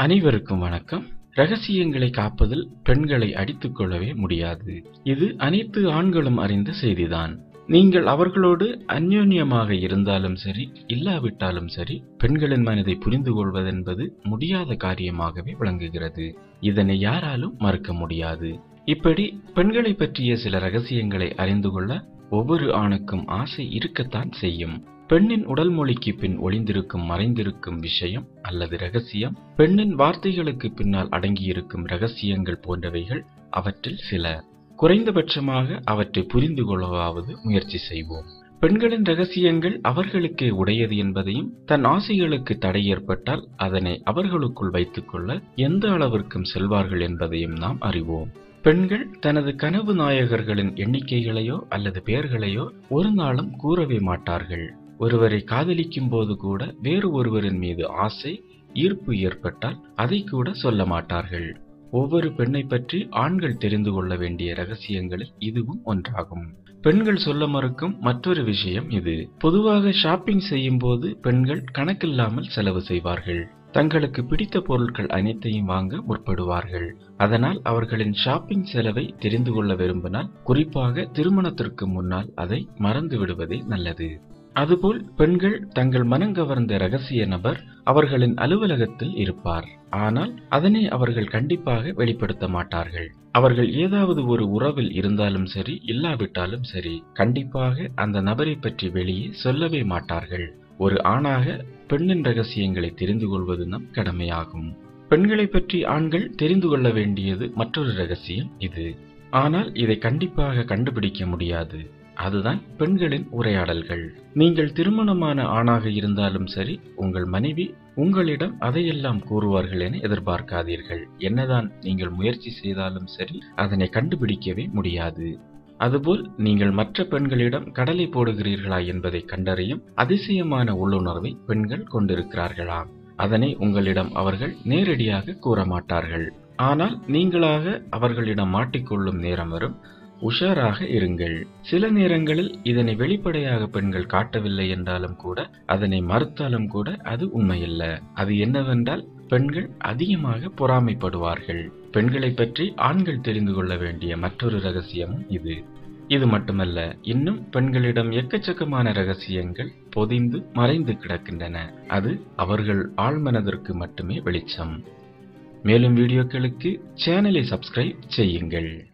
அனைவருக்கும் வணக்கம். ரகசியங்களை காப்பதில் பெண்களை அடித்துக் கொள்ளவே முடியாது. இது அனைத்து ஆண்களும் அறிந்த செய்திதான். நீங்கள் அவர்களோடு அந்யோன்யமாக இருந்தாலும் சரி இல்லாவிட்டாலும் சரி பெண்களின் மனதை புரிந்து கொள்வதென்பது முடியாத காரியமாகவே விளங்குகிறது. இதனை யாராலும் மறுக்க முடியாது. இப்படி பெண்களை பற்றிய சில ரகசியங்களை அறிந்து கொள்ள ஒவ்வொரு ஆணுக்கும் ஆசை இருக்கத்தான் செய்யும். பெண்ணின் உடல் மொழிக்கு பின் ஒளிந்திருக்கும் மறைந்திருக்கும் விஷயம் அல்லது ரகசியம் பெண்ணின் வார்த்தைகளுக்கு பின்னால் அடங்கியிருக்கும் ரகசியங்கள் போன்றவைகள் அவற்றில் சில. குறைந்தபட்சமாக அவற்றை புரிந்து கொள்ளவாவது முயற்சி செய்வோம். பெண்களின் ரகசியங்கள் அவர்களுக்கே உடையது என்பதையும் தன் ஆசைகளுக்கு தடை ஏற்பட்டால் அதனை அவர்களுக்குள் வைத்துக்கொள்ள எந்த அளவிற்கும் செல்வார்கள் என்பதையும் நாம் அறிவோம். பெண்கள் தனது கனவு நாயகர்களின் எண்ணிக்கைகளையோ அல்லது பெயர்களையோ ஒரு நாளும் கூறவே மாட்டார்கள். ஒருவரை காதலிக்கும் போது கூட வேறு ஒருவரின் மீது ஆசை ஈர்ப்பு ஏற்பட்டால் அதை கூட சொல்ல மாட்டார்கள். ஒவ்வொரு பெண்ணை பற்றி ஆண்கள் தெரிந்து கொள்ள வேண்டிய ரகசியங்களில் இதுவும் ஒன்றாகும். பெண்கள் சொல்ல மறுக்கும் மற்றொரு விஷயம் இது. பொதுவாக ஷாப்பிங் செய்யும் போது பெண்கள் கணக்கில்லாமல் செலவு செய்வார்கள். தங்களுக்கு பிடித்த பொருட்கள் அனைத்தையும் வாங்க முற்படுவார்கள். அதனால் அவர்களின் ஷாப்பிங் செலவை தெரிந்து கொள்ள விரும்பினால் குறிப்பாக திருமணத்திற்கு முன்னால் அதை மறந்து விடுவதே நல்லது. அதுபோல் பெண்கள் தங்கள் மனங்கவர்ந்த ரகசிய நபர் அவர்களின் அலுவலகத்தில் இருப்பார். ஆனால் அதனை அவர்கள் கண்டிப்பாக வெளிப்படுத்த மாட்டார்கள். அவர்கள் ஏதாவது ஒரு உறவில் இருந்தாலும் சரி இல்லாவிட்டாலும் சரி கண்டிப்பாக அந்த நபரை பற்றி வெளியே சொல்லவே மாட்டார்கள். ஒரு ஆணாக பெண்ணின் ரகசியங்களை தெரிந்து கொள்வது நம் கடமையாகும். பெண்களை பற்றி ஆண்கள் தெரிந்து கொள்ள வேண்டியது மற்றொரு ரகசியம் இது. ஆனால் இதை கண்டிப்பாக கண்டுபிடிக்க முடியாது. அதுதான் பெண்களின் உரையாடல்கள். நீங்கள் திருமணமான ஆணாக இருந்தாலும் சரி உங்கள் மனைவி உங்களிடம் அதையெல்லாம் கூறுவார்கள் என எதிர்பார்க்காதீர்கள். என்னதான் நீங்கள் முயற்சி செய்தாலும் சரி அதனை கண்டுபிடிக்கவே முடியாது. அதுபோல் நீங்கள் மற்ற பெண்களிடம் கடலை போடுகிறீர்களா என்பதை கண்டறியும் அதிசயமான உள்ளுணர்வை பெண்கள் கொண்டிருக்கிறார்களா அதனை உங்களிடம் அவர்கள் நேரடியாக கூற மாட்டார்கள் ஆனால் நீங்களாக அவர்களிடம் மாட்டிக்கொள்ளும் நேரம் வரும். உஷாராக இருங்கள். சில நேரங்களில் இதனை வெளிப்படையாக பெண்கள் காட்டவில்லை என்றாலும் கூட அதனை மறுத்தாலும் கூட அது உண்மையல்ல. அது என்னவென்றால் பெண்கள் அதிகமாக பொறாமைப்படுவார்கள். பெண்களை பற்றி ஆண்கள் தெரிந்து கொள்ள வேண்டிய மற்றொரு ரகசியமும் இது. இது மட்டுமல்ல இன்னும் பெண்களிடம் எக்கச்சக்கமான ரகசியங்கள் பொதிந்து மறைந்து கிடக்கின்றன. அது அவர்கள் ஆழ்மனதிற்கு மட்டுமே வெளிச்சம். மேலும் வீடியோக்களுக்கு சேனலை சப்ஸ்கிரைப் செய்யுங்கள்.